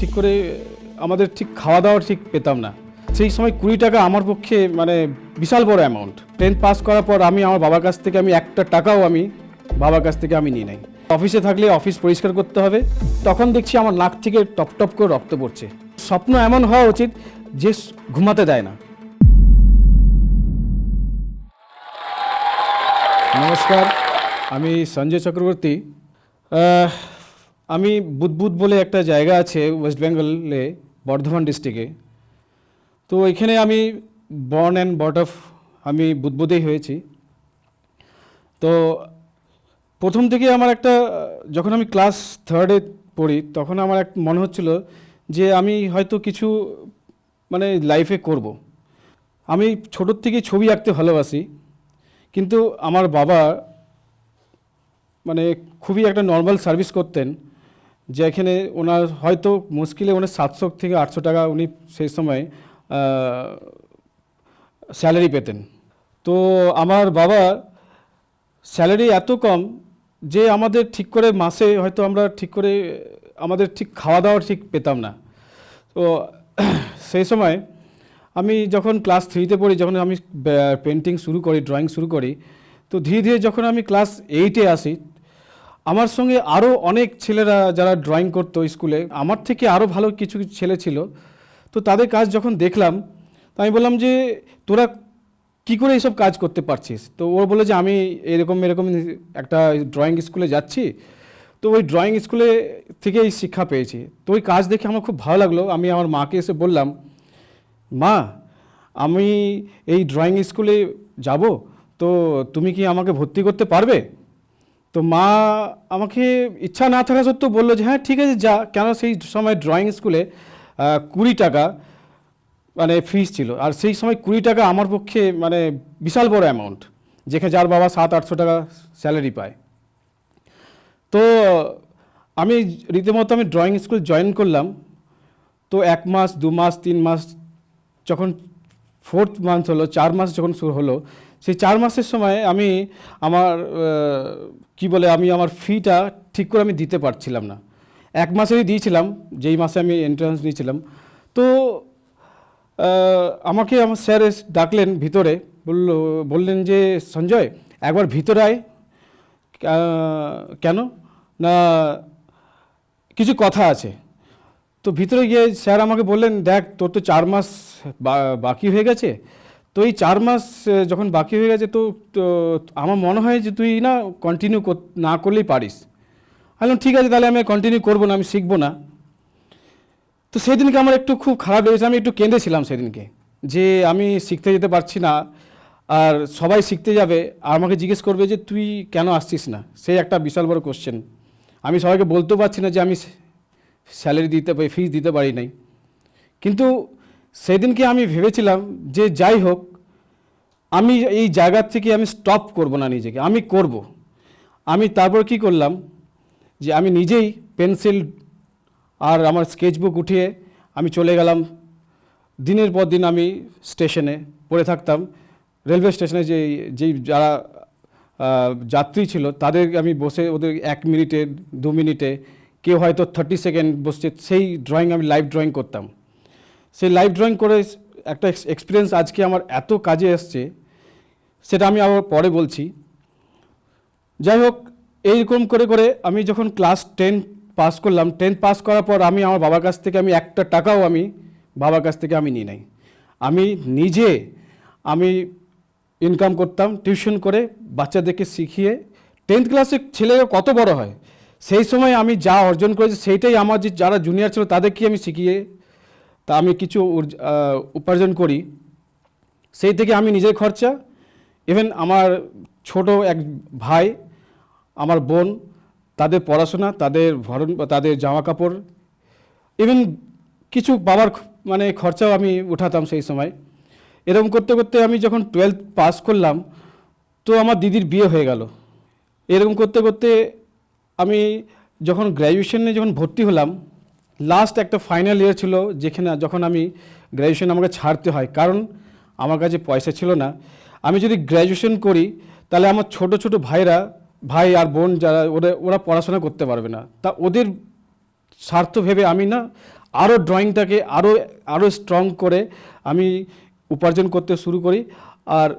ঠিক করে, আমাদের ঠিক খাওয়া দাওয়া ঠিক পেতাম না। সেই সময় কুড়ি টাকা আমার পক্ষে মানে বিশাল বড় অ্যামাউন্ট টেন্থ পাস করার পর আমি আমার বাবার কাছ থেকে আমি একটা টাকাও আমি বাবার কাছ থেকে আমি নিয়ে নাই। অফিসে থাকলে অফিস পরিষ্কার করতে হবে। তখন দেখছি আমার নাক থেকে টপ টপ করে রক্ত পড়ছে। স্বপ্ন এমন হওয়া উচিত যে ঘুমাতে দেয় না। নমস্কার, আমি সঞ্জয় চক্রবর্তী। আমি বুদবুদ বলে একটা জায়গা আছে ওয়েস্ট বেঙ্গলে, বর্ধমান ডিস্ট্রিক্টে। তো এখানে আমি বর্ন অ্যান্ড বট অফ আমি বুদবুদেই হয়েছি। তো প্রথম থেকে আমার একটা, যখন আমি ক্লাস থার্ডে পড়ি, তখন আমার এক মনে হচ্ছিল যে আমি হয়তো কিছু মানে লাইফে করব। আমি ছোটোর থেকে ছবি আঁকতে ভালোবাসি, কিন্তু আমার বাবা মানে খুবই একটা নর্মাল সার্ভিস করতেন। যেখানে ওনার হয়তো মুশকিলে ওনার সাতশো থেকে আটশো টাকা উনি সেই সময় স্যালারি পেতেন। তো আমার বাবা স্যালারি এত কম যে আমাদের ঠিক করে মাসে হয়তো আমরা ঠিক করে, আমাদের ঠিক খাওয়া দাওয়া ঠিক পেতাম না। তো সেই সময় আমি যখন ক্লাস থ্রিতে পড়ি, যখন আমি পেন্টিং শুরু করি, ড্রয়িং শুরু করি, তো ধীরে ধীরে যখন আমি ক্লাস এইটে আসি আমার সঙ্গে আরও অনেক ছেলেরা যারা ড্রয়িং করতো স্কুলে, আমার থেকে আরও ভালো কিছু কিছু ছেলে ছিল। তো তাদের কাজ যখন দেখলাম, তো আমি বললাম যে, তোরা কি করে এইসব কাজ করতে পারছিস? তো ও বলে যে, আমি এরকম এরকম একটা ড্রয়িং স্কুলে যাচ্ছি। তো ওই ড্রয়িং স্কুলে থেকেই শিক্ষা পেয়েছি। তো ওই কাজ দেখে আমার খুব ভালো লাগল। আমি আমার মাকে এসে বললাম, মা, আমি এই ড্রয়িং স্কুলে যাব, তো তুমি কি আমাকে ভর্তি করতে পারবে? তো মা আমাকে ইচ্ছা না থাকা সত্ত্বেও বলল যে হ্যাঁ ঠিক আছে, যা। কেন সেই সময় ড্রয়িং স্কুলে কুড়ি টাকা মানে ফিস ছিল। আর সেই সময় কুড়ি টাকা আমার পক্ষে মানে বিশাল বড় অ্যামাউন্ট যেখানে যার বাবা সাত, আটশো টাকা স্যালারি পায়। তো আমি রীতিমতো আমি ড্রয়িং স্কুল জয়েন করলাম। তো এক মাস, দু মাস, তিন মাস, যখন ফোর্থ মান্থ হলো, চার মাস যখন শুরু হলো সেই চার মাসের সময় আমি আমার কি বলে, আমি আমার ফিটা ঠিক করে আমি দিতে পারছিলাম না। এক মাসেই দিয়েছিলাম, যেই মাসে আমি এন্ট্রান্স দিয়েছিলাম তো আমাকে আমার স্যার ডাকলেন ভিতরে, বলল, বললেন যে, সঞ্জয়, একবার ভিতরে আয়। কেন? না, কিছু কথা আছে। তো ভিতরে গিয়ে স্যার আমাকে বললেন, দেখ, তোর তো চার মাস বাকি হয়ে গেছে। তো এই চার মাস যখন বাকি হয়ে গেছে, তো আমার মনে হয় যে তুই না কন্টিনিউ না করলেই পারিস। আমি ঠিক আছে, তাহলে আমি কন্টিনিউ করব না, আমি শিখব না। তো সেদিনকে আমার একটু খুব খারাপ লেগেছে, আমি একটু কেঁদেছিলাম সেদিনকে যে আমি শিখতে যেতে পারছি না, আর সবাই শিখতে যাবে, আর আমাকে জিজ্ঞেস করবে যে তুই কেন আসছিস না? সেই একটা বিশাল বড় কোশ্চেন আমি সবাইকে বলতেও পারছি না যে আমি স্যালারি দিতে পারি ফিস দিতে পারি নাই। কিন্তু সেদিনকে আমি ভেবেছিলাম যে যাই হোক, আমি এই জায়গার থেকে আমি স্টপ করব না নিজেকে, আমি করব। আমি তারপর কি করলাম যে আমি নিজেই পেন্সিল আর আমার স্কেচবুক উঠিয়ে আমি চলে গেলাম। দিনের পর দিন আমি স্টেশনে পড়ে থাকতাম। রেলওয়ে স্টেশনে যে, যেই যারা যাত্রী ছিল, তাদের আমি বসে ওদের এক মিনিটে, দু মিনিটে, কেউ হয়তো থার্টি সেকেন্ড বসছে, সেই ড্রয়িং আমি লাইভ ড্রয়িং করতাম। সেই লাইভ ড্রয়িং করে একটা এক্সপিরিয়েন্স আজকে আমার এত কাজে এসছে, সেটা আমি আবার পরে বলছি। যাই হোক, এইরকম করে করে আমি যখন ক্লাস টেন পাস করলাম টেন পাস করার পর আমি আমার বাবার কাছ থেকে আমি একটা টাকাও আমি বাবার কাছ থেকে আমি নিই নাই। আমি নিজে আমি ইনকাম করতাম টিউশন করে বাচ্চাদেরকে শিখিয়ে টেন্থ ক্লাসের ছেলেরা কত বড় হয়? সেই সময় আমি যা অর্জন করেছি, সেইটাই আমার যে যারা জুনিয়র ছিল তাদেরকে আমি শিখিয়ে তা আমি কিছু উপার্জন করি। সেই থেকে আমি নিজের খরচা ইভেন আমার ছোট এক ভাই, আমার বোন, তাদের পড়াশোনা, তাদের ভরণ, তাদের জামা কাপড় ইভেন কিছু বাবার মানে খরচাও আমি উঠাতাম সেই সময়। এরকম করতে করতে আমি যখন টুয়েলথ পাস করলাম, তো আমার দিদির বিয়ে হয়ে গেল। এরকম করতে করতে আমি যখন গ্র্যাজুয়েশনে যখন ভর্তি হলাম লাস্ট একটা ফাইনাল ইয়ার ছিল যেখানে যখন আমি গ্র্যাজুয়েশন আমাকে ছাড়তে হয়, কারণ আমার কাছে পয়সা ছিল না। আমি যদি গ্র্যাজুয়েশন করি, তাহলে আমার ছোট ছোট ভাইরা, ভাই আর বোন যারা, ওরা ওরা পড়াশোনা করতে পারবে না। তা ওদের স্বার্থ ভেবে আমি না আরও ড্রয়িংটাকে আরও আরও স্ট্রং করে আমি উপার্জন করতে শুরু করি আর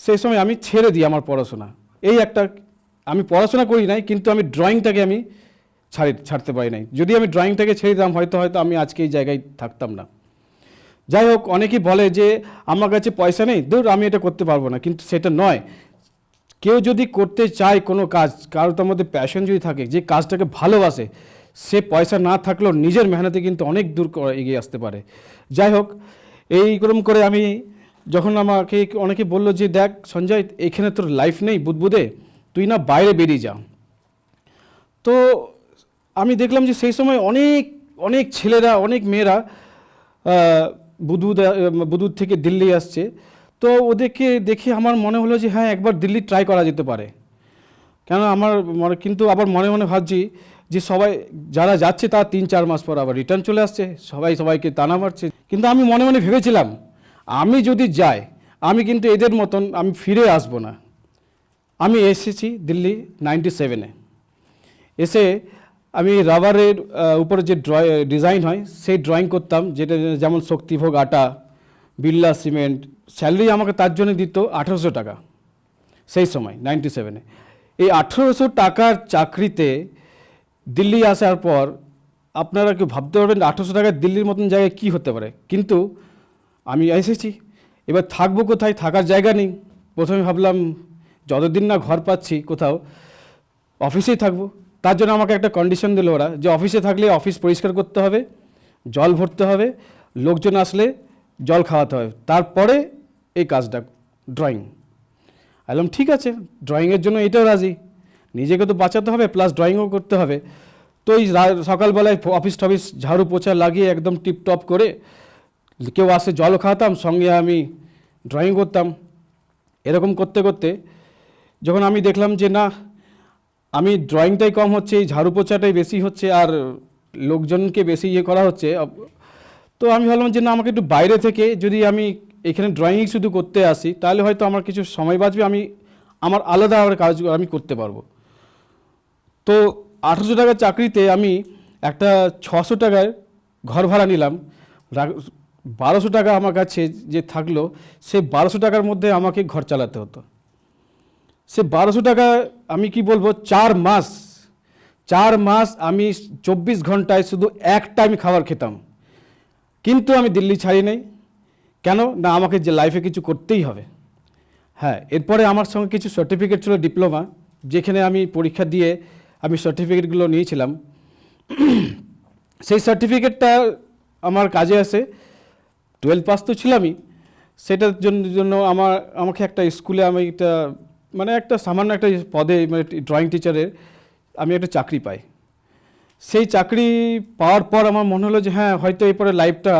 সেই সময় আমি ছেড়ে দিই আমার পড়াশোনা। এই একটা, আমি পড়াশোনা করি নাই, কিন্তু আমি ড্রয়িংটাকে আমি ছাড়ি, ছাড়তে পারি নাই। যদি আমি ড্রয়িংটাকে ছেড়ে দিতাম, হয়তো হয়তো আমি আজকে এই জায়গায় থাকতাম না। যাই হোক, অনেকেই বলে যে, আমার কাছে পয়সা নেই দূর আমি এটা করতে পারব না। কিন্তু সেটা নয়। কেউ যদি করতে চায় কোনো কাজ, কারোর তার মধ্যে প্যাশন যদি থাকে, যে কাজটাকে ভালোবাসে, সে পয়সা না থাকলেও নিজের মেহনতে কিন্তু অনেক দূর করে- এগিয়ে আসতে পারে। যাই হোক এইরকম করে আমি যখন আমাকে অনেকে বলল যে, দেখ, সঞ্জয়, এখানে তোর লাইফ নেই বুদবুদে, তুই না বাইরে বেরিয়ে যা। তো আমি দেখলাম যে সেই সময় অনেক অনেক ছেলেরা অনেক মেয়েরা আহ, বুদবুদ থেকে দিল্লি আসছে। তো ওদেরকে দেখে আমার মনে হলো যে হ্যাঁ একবার দিল্লি ট্রাই করা যেতে পারে। কেন আমার মনে কিন্তু আবার মনে মনে ভাবছি যে সবাই যারা যাচ্ছে তারা তিন চার মাস পর আবার রিটার্ন চলে আসছে। সবাই সবাইকে টানা মারছে। কিন্তু আমি মনে মনে ভেবেছিলাম আমি যদি যাই আমি কিন্তু এদের মতন আমি ফিরে আসব না। আমি এসেছি দিল্লি নাইনটি সেভেনে এসে আমি রাবারের উপরে যে ড্রয় ডিজাইন হয়, সেই ড্রয়িং করতাম, যেটা যেমন শক্তিভোগ আটা, বিড়লা সিমেন্ট, স্যালারি আমাকে তার জন্য দিত আঠারোশো টাকা, সেই সময় নাইনটি সেভেনে এই আঠেরোশো টাকার চাকরিতে দিল্লি আসার পর, আপনারা কেউ ভাবতে পারবেন আঠেরোশো টাকায় দিল্লির মতন জায়গায় কী হতে পারে? কিন্তু আমি এসেছি, এবার থাকব কোথায়? থাকার জায়গা নেই। প্রথমে ভাবলাম, যতদিন না ঘর পাচ্ছি, কোথাও অফিসেই থাকব। তার জন্য আমাকে একটা কন্ডিশন দিল ওরা, যে অফিসে থাকলে অফিস পরিষ্কার করতে হবে, জল ভরতে হবে, লোকজন আসলে জল খাওয়াতে হবে। তারপরে এই কাজটা ড্রয়িং বললাম, ঠিক আছে ড্রয়িংয়ের জন্য এটাও রাজি। নিজেকে তো বাঁচাতে হবে প্লাস ড্রয়িংও করতে হবে। তো এই সকালবেলায় অফিস টফিস ঝাড়ু পোছা লাগিয়ে একদম টিপটপ করে কেউ আসে জল খাওয়াতাম, সঙ্গে আমি ড্রয়িং করতাম। এরকম করতে করতে যখন আমি দেখলাম যে না আমি ড্রয়িংটাই কম হচ্ছে, এই ঝাড়ু পোছাটাই বেশি হচ্ছে, আর লোকজনকে বেশি ইয়ে করা হচ্ছে। তো আমি ভাবলাম যে না, আমাকে একটু বাইরে থেকে যদি আমি এখানে ড্রয়িং শুধু করতে আসি, তাহলে হয়তো আমার কিছু সময় বাঁচবে, আমি আমার আলাদা আমার কাজ আমি করতে পারব। তো আঠেরোশো টাকার চাকরিতে আমি একটা ছশো টাকার ঘর ভাড়া নিলাম। বারোশো টাকা আমার কাছে যে থাকল সেই বারোশো টাকার মধ্যে আমাকে ঘর চালাতে হতো। সে বারোশো টাকা, আমি কি বলব, চার মাস চার মাস আমি চব্বিশ ঘন্টায় শুধু এক টাইম খাবার খেতাম। কিন্তু আমি দিল্লি ছাড়ি নাই। কেন? না, আমাকে যে লাইফে কিছু করতেই হবে। হ্যাঁ এরপরে আমার সঙ্গে কিছু সার্টিফিকেট ছিল ডিপ্লোমা যেখানে আমি পরীক্ষা দিয়ে আমি সার্টিফিকেটগুলো নিয়েছিলাম। সেই সার্টিফিকেটটা আমার কাজে আসে। টুয়েলভ পাস তো ছিলামই। সেটার জন্য জন্য আমার, আমাকে একটা স্কুলে আমি একটা মানে একটা সামান্য একটা পদে মানে ড্রয়িং টিচারের আমি একটা চাকরি পাই। সেই চাকরি পাওয়ার পর আমার মনে হলো যে হ্যাঁ হয়তো এরপরে লাইফটা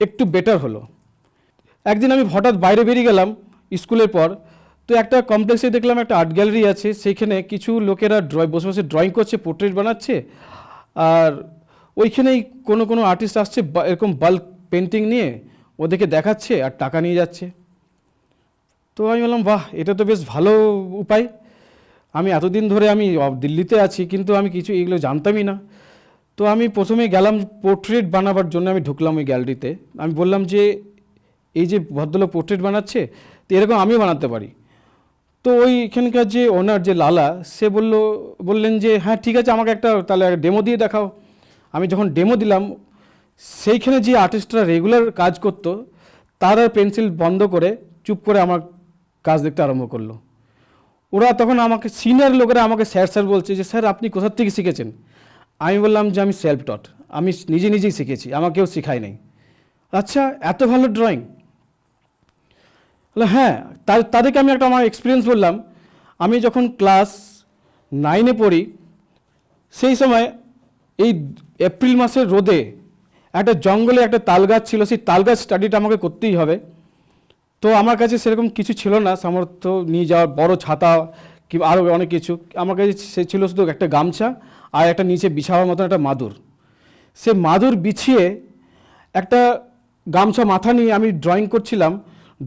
একটু বেটার হলো। একদিন আমি হঠাৎ বাইরে বেরিয়ে গেলাম স্কুলের পর, তো একটা কমপ্লেক্সে দেখলাম একটা আর্ট গ্যালারি আছে, সেইখানে কিছু লোকেরা ড্রয় বসে বসে ড্রয়িং করছে পোর্ট্রেট বানাচ্ছে, আর ওইখানেই কোনো কোনো আর্টিস্ট আসছে এরকম বাল্ক পেন্টিং নিয়ে ওদেরকে দেখাচ্ছে আর টাকা নিয়ে যাচ্ছে। তো আমি বললাম, বাহ, এটা তো বেশ ভালো উপায়। আমি এতদিন ধরে আমি দিল্লিতে আছি, কিন্তু আমি কিছু এগুলো জানতামই না। তো আমি প্রথমে গেলাম পোর্ট্রেট বানাবার জন্য আমি ঢুকলাম ওই গ্যালারিতে। আমি বললাম যে, এই যে ভদ্রলোক পোর্ট্রেট বানাচ্ছে, তো এরকম আমিও বানাতে পারি। তো ওই এখানকার যে ওনার যে লালা, সে বলল, বললেন যে হ্যাঁ ঠিক আছে, আমাকে একটা, তাহলে ডেমো দিয়ে দেখাও। আমি যখন ডেমো দিলাম, সেইখানে যে আর্টিস্টরা রেগুলার কাজ করতো, তারা পেন্সিল বন্ধ করে, চুপ করে আমার কাজ দেখতে আরম্ভ করল। ওরা তখন আমাকে সিনিয়র লোকেরা আমাকে স্যার স্যার বলছে যে, স্যার, আপনি কোথার থেকে শিখেছেন? আমি বললাম যে, আমি সেলফ টট আমি নিজে নিজেই শিখেছি আমাকে কেউ শেখায় নাই। আচ্ছা এত ভালো ড্রয়িং হ্যাঁ তাদেরকে আমি একটা আমার এক্সপিরিয়েন্স বললাম। আমি যখন ক্লাস নাইনে পড়ি, সেই সময় এই এপ্রিল মাসের রোদে একটা জঙ্গলে একটা তাল গাছ ছিল, সেই তাল গাছ স্টাডিটা আমাকে করতেই হবে। তো আমার কাছে সেরকম কিছু ছিল না, সামর্থ্য নিয়ে যাওয়ার, বড় ছাতা কি আরও অনেক কিছু। আমার কাছে সে ছিল শুধু একটা গামছা আর একটা নিচে বিছাওয়ার মতন একটা মাদুর। সে মাদুর বিছিয়ে একটা গামছা মাথা নিয়ে আমি ড্রয়িং করছিলাম।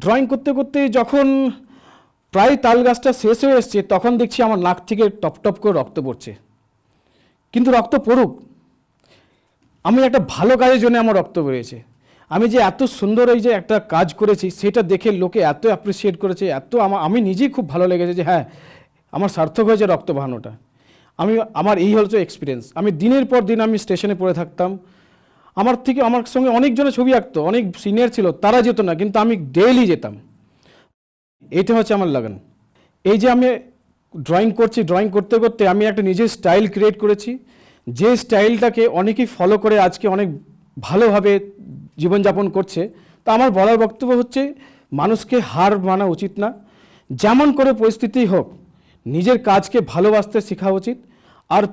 ড্রয়িং করতে করতে যখন প্রায় তাল গাছটা শেষ হয়ে এসছে, তখন দেখছি আমার নাক থেকে টপ টপ করে রক্ত পড়ছে। কিন্তু রক্ত পড়ুক, আমি একটা ভালো কাজের জন্য আমার রক্ত বেরিয়েছে। আমি যে এত সুন্দর এই যে একটা কাজ করেছি, সেটা দেখে লোকে এত অ্যাপ্রিসিয়েট করেছে, এত আমার আমি নিজেই খুব ভালো লেগেছে যে হ্যাঁ আমার সার্থক হয়েছে রক্ত বাহানোটা। আমি, আমার এই হচ্ছে এক্সপিরিয়েন্স আমি দিনের পর দিন আমি স্টেশনে পড়ে থাকতাম। আমার থেকে, আমার সঙ্গে অনেকজনে ছবি আঁকতো, অনেক সিনিয়র ছিল, তারা যেত না, কিন্তু আমি ডেইলি যেতাম। এইটা হচ্ছে আমার লাগান। এই যে আমি ড্রয়িং করছি ড্রয়িং করতে করতে আমি একটা নিজের স্টাইল ক্রিয়েট করেছি। যে স্টাইলটাকে অনেকেই ফলো করে, আজকে অনেক ভালোভাবে জীবনযাপন করছে, তা আমার বলার বক্তব্য হচ্ছে, মানুষকে হার মানা উচিত না। যেমন করে পরিস্থিতি হোক, নিজের কাজকে ভালোবাসতে শেখা উচিত। আর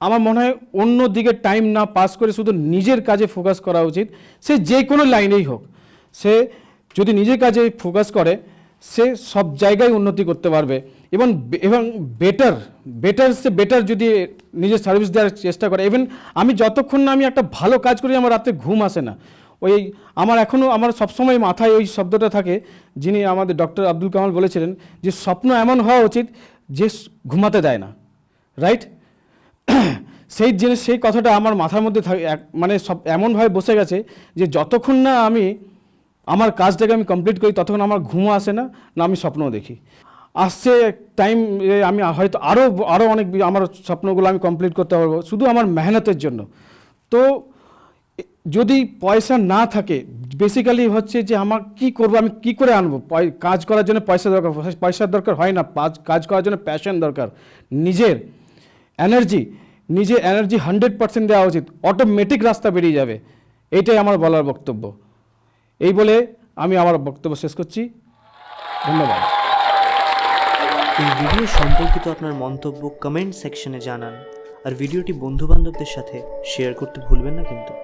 আমার মনে হয় অন্য দিকে টাইম না পাস করে শুধু নিজের কাজে ফোকাস করা উচিত। সে যে কোনো লাইনেই হোক, সে যদি নিজের কাজে ফোকাস করে, সে সব জায়গায় উন্নতি করতে পারবে। এবং এবং বেটার বেটার সে বেটার যদি নিজের সার্ভিস দেওয়ার চেষ্টা করে। ইভেন আমি যতক্ষণ না আমি একটা ভালো কাজ করি, আমার রাতে ঘুম আসে না। ওই আমার এখনও আমার সবসময় মাথায় ওই শব্দটা থাকে, যিনি আমাদের ডক্টর আব্দুল কামাল বলেছিলেন যে স্বপ্ন এমন হওয়া উচিত যে ঘুমাতে দেয় না রাইট সেই জিনিস সেই কথাটা আমার মাথার মধ্যে থাকে মানে সব এমনভাবে বসে গেছে যে যতক্ষণ না আমি আমার কাজটাকে আমি কমপ্লিট করি, ততক্ষণ আমার ঘুমও আসে না না আমি স্বপ্নও দেখি। আসছে টাইম আমি হয়তো আরও আরও অনেক আমার স্বপ্নগুলো আমি কমপ্লিট করতে পারব, শুধু আমার মেহনতের জন্য। তো যদি পয়সা না থাকে বেসিক্যালি হচ্ছে যে আমার কি করব, আমি কি করে আনব? কাজ করার জন্য পয়সা দরকার। পয়সার দরকার হয় না কাজ করার জন্য প্যাশন দরকার। নিজের এনার্জি নিজে এনার্জি হান্ড্রেড পার্সেন্ট দেওয়া উচিত। অটোমেটিক রাস্তা বেরিয়ে যাবে। এটাই আমার বলার বক্তব্য। এই বলে আমি আমার বক্তব্য শেষ করছি। ধন্যবাদ। এই ভিডিও সম্পর্কিত আপনার মন্তব্য কমেন্ট সেকশনে জানান। আর ভিডিওটি বন্ধুবান্ধবদের সাথে শেয়ার করতে ভুলবেন না কিন্তু।